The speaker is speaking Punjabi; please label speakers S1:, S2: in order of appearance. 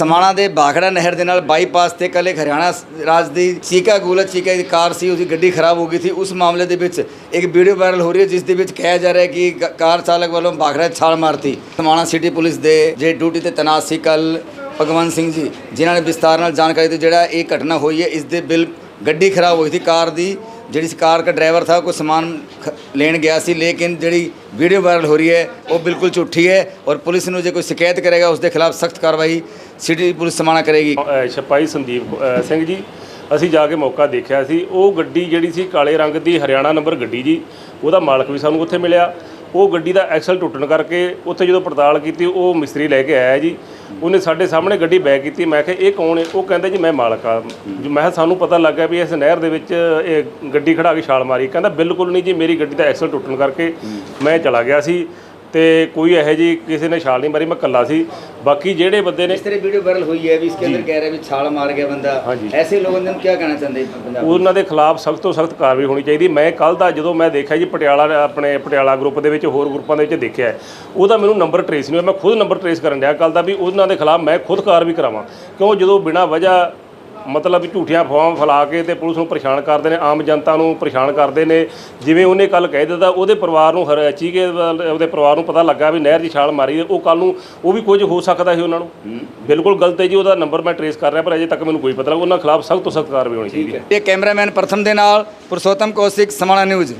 S1: ਸਮਾਣਾ ਦੇ ਬਾਖੜਾ ਨਹਿਰ ਦੇ ਨਾਲ ਬਾਈਪਾਸ ਤੇ ਕੱਲ ਇੱਕ ਹਰਿਆਣਾ ਰਾਜ ਦੀ ਚੀਕਾ ਗੂਲਤ ਚੀਕਾ ਦੀ ਕਾਰ ਸੀ, ਉਹਦੀ ਗੱਡੀ ਖਰਾਬ ਹੋ ਗਈ ਸੀ। ਉਸ ਮਾਮਲੇ ਦੇ ਵਿੱਚ ਇੱਕ ਵੀਡੀਓ ਵਾਇਰਲ ਹੋ ਰਹੀ ਹੈ, ਜਿਸ ਦੇ ਵਿੱਚ ਕਿਹਾ ਜਾ ਰਿਹਾ ਕਿ ਗ- ਕਾਰ ਚਾਲਕ ਵੱਲੋਂ ਬਾਖੜਾ ਛਾਲ ਮਾਰਤੀ। ਸਮਾਣਾ ਸਿਟੀ ਪੁਲਿਸ ਦੇ ਜੇ ਡਿਊਟੀ ਤੇ ਤੈਨਾਤ ਸੀ ਕੱਲ ਭਗਵੰਤ ਸਿੰਘ ਜੀ, ਜਿਨ੍ਹਾਂ ਨੇ ਵਿਸਤਾਰ ਨਾਲ ਜਾਣਕਾਰੀ ਦਿੱਤੀ। ਜਿਹੜਾ ਇਹ ਘਟਨਾ ਹੋਈ ਹੈ, ਇਸ ਦੇ ਬਿਲ, ਗੱਡੀ ਖਰਾਬ ਹੋਈ ਸੀ ਕਾਰ ਦੀ, ਜਿਹੜੀ ਕਾਰ ਦਾ ਡਰਾਈਵਰ ਥਾ ਕੋਈ ਸਮਾਨ ਖ- ਲੈਣ ਗਿਆ ਸੀ ਲੇਕਿਨ ਜਿਹੜੀ ਵੀਡੀਓ ਵਾਇਰਲ ਹੋ ਰਹੀ ਹੈ ਉਹ ਬਿਲਕੁਲ ਝੂਠੀ ਹੈ ਔਰ ਪੁਲਿਸ ਨੂੰ ਜੇ ਕੋਈ ਸ਼ਿਕਾਇਤ ਕਰੇਗਾ ਉਸ ਦੇ ਖਿਲਾਫ ਸਖਤ ਕਾਰਵਾਈ ਸਿਟੀ ਪੁਲਿਸ ਸਮਾਣਾ ਕਰੇਗੀ।
S2: ਅ, ਸਿਪਾਹੀ ਸੰਦੀਪ ਸਿੰਘ ਜੀ ਅਸੀਂ ਜਾ ਕੇ ਮੌਕਾ ਦੇਖਿਆ ਸੀ। ਉਹ ਗੱਡੀ ਜਿਹੜੀ ਸੀ ਕਾਲੇ ਰੰਗ ਦੀ ਹਰਿਆਣਾ ਨੰਬਰ ਗੱਡੀ ਜੀ ਉਹਦਾ ਮਾਲਕ ਵੀ ਸਾਨੂੰ ਉੱਥੇ ਮਿਲਿਆ। ਉਹ ਗੱਡੀ ਦਾ ਐਕਸਲ ਟੁੱਟਣ ਕਰਕੇ ਉੱਥੇ ਜਦੋਂ ਪੜਤਾਲ ਕੀਤੀ, ਉਹ ਮਿਸਤਰੀ ਲੈ ਕੇ ਆਇਆ ਜੀ। ਉਹਨੇ ਸਾਡੇ ਸਾਹਮਣੇ ਗੱਡੀ ਬੈਕ ਕੀਤੀ। ਮੈਂ ਕਿਹਾ, ਇਹ ਕੌਣ ਹੈ ਉਹ ਕਹਿੰਦਾ ਜੀ, ਮੈਂ ਮਾਲਕ ਆ। ਜੋ ਮੈਂ ਕਿਹਾ, ਸਾਨੂੰ ਪਤਾ ਲੱਗਾ ਵੀ ਇਸ ਨਹਿਰ ਦੇ ਵਿੱਚ ਇਹ ਗੱਡੀ ਖੜਾ ਕੇ ਛਾਲ ਮਾਰੀ। ਕਹਿੰਦਾ, ਬਿਲਕੁਲ ਨਹੀਂ ਜੀ, ਮੇਰੀ ਗੱਡੀ ਦਾ ਐਕਸਲ ਟੁੱਟਣ ਕਰਕੇ ਮੈਂ ਚਲਾ ਗਿਆ ਸੀ। ਤੇ ਕੋਈ ਇਹੋ ਜੀ ਕਿਸੇ ਨੇ ਛਾਲ ਨਹੀਂ ਮਾਰੀ ਮੈਂ ਇਕੱਲਾ ਸੀ ਬਾਕੀ ਜਿਹੜੇ ਬੰਦੇ ਨੇ
S1: इस तरह वीडियो वायरल हुई है अभी इसके अंदर कह रहे हैं भी छाल मार गया बंदा
S2: हाँ जी।
S1: ऐसे लोगों ने क्या कहना चाहते हैं पंजाब
S2: ਉਹਨਾਂ ਦੇ ਖਿਲਾਫ ਸਖਤ ਤੋਂ ਸਖਤ ਕਾਰਵਾਈ ਹੋਣੀ ਚਾਹੀਦੀ ਮੈਂ ਕੱਲ ਦਾ ਜਦੋਂ ਮੈਂ ਦੇਖਿਆ ਜੀ ਪਟਿਆਲਾ ਆਪਣੇ ਪਟਿਆਲਾ ਗਰੁੱਪ ਦੇ ਵਿੱਚ ਹੋਰ ਗਰੁੱਪਾਂ ਦੇ ਵਿੱਚ ਦੇਖਿਆ ਉਹਦਾ ਮੈਨੂੰ ਨੰਬਰ ਟ੍ਰੇਸ ਨਹੀਂ ਹੋਇਆ ਮੈਂ ਖੁਦ ਨੰਬਰ ਟ੍ਰੇਸ ਕਰਨ ਡਿਆ ਕੱਲ ਦਾ ਵੀ ਉਹਨਾਂ ਦੇ ਖਿਲਾਫ ਮੈਂ ਖੁਦ ਕਾਰਵਾਈ ਕਰਾਵਾਂ ਕਿਉਂ ਜਦੋਂ ਬਿਨਾਂ ਵਜ੍ਹਾ ਮਤਲਬ ਝੂਠੀਆਂ ਫੋਰਮ ਫੈਲਾ ਕੇ ਤੇ ਪੁਲਿਸ ਨੂੰ ਪਰੇਸ਼ਾਨ ਕਰਦੇ ਨੇ ਆਮ ਜਨਤਾ ਨੂੰ ਪਰੇਸ਼ਾਨ ਕਰਦੇ ਨੇ। ਜਿਵੇਂ ਉਹਨੇ ਕੱਲ ਕਹਿ ਦਿੱਤਾ ਉਹਦੇ ਪਰਿਵਾਰ ਨੂੰ ਹਰਚੀ ਕੇ ਉਹਦੇ ਪਰਿਵਾਰ ਨੂੰ ਪਤਾ ਲੱਗਾ ਵੀ ਨਹਿਰ ਦੀ ਛਾਲ ਮਾਰੀ ਹੈ, ਉਹ ਕੱਲ ਨੂੰ ਉਹ ਵੀ ਕੁਝ ਹੋ ਸਕਦਾ ਸੀ ਉਹਨਾਂ ਨੂੰ। ਬਿਲਕੁਲ ਗਲਤ ਹੈ ਜੀ ਉਹਦਾ ਨੰਬਰ ਮੈਂ ਟ੍ਰੇਸ ਕਰ ਰਿਹਾ ਪਰ ਅਜੇ ਤੱਕ ਮੈਨੂੰ ਕੋਈ ਪਤਾ ਲੱਗਾ ਉਹਨਾਂ ਖਿਲਾਫ ਸਖਤ ਤੋਂ ਸਖਤ ਕਾਰਵਾਈ ਹੋਣੀ ਚਾਹੀਦੀ ਹੈ।
S1: ਇਹ ਕੈਮਰਾਮੈਨ ਪ੍ਰਥਮ ਦੇ ਨਾਲ ਪੁਰਸ਼ੋਤਮ ਕੌਸ਼ਿਕ ਸਮਾਣਾ ਨਿਊਜ਼।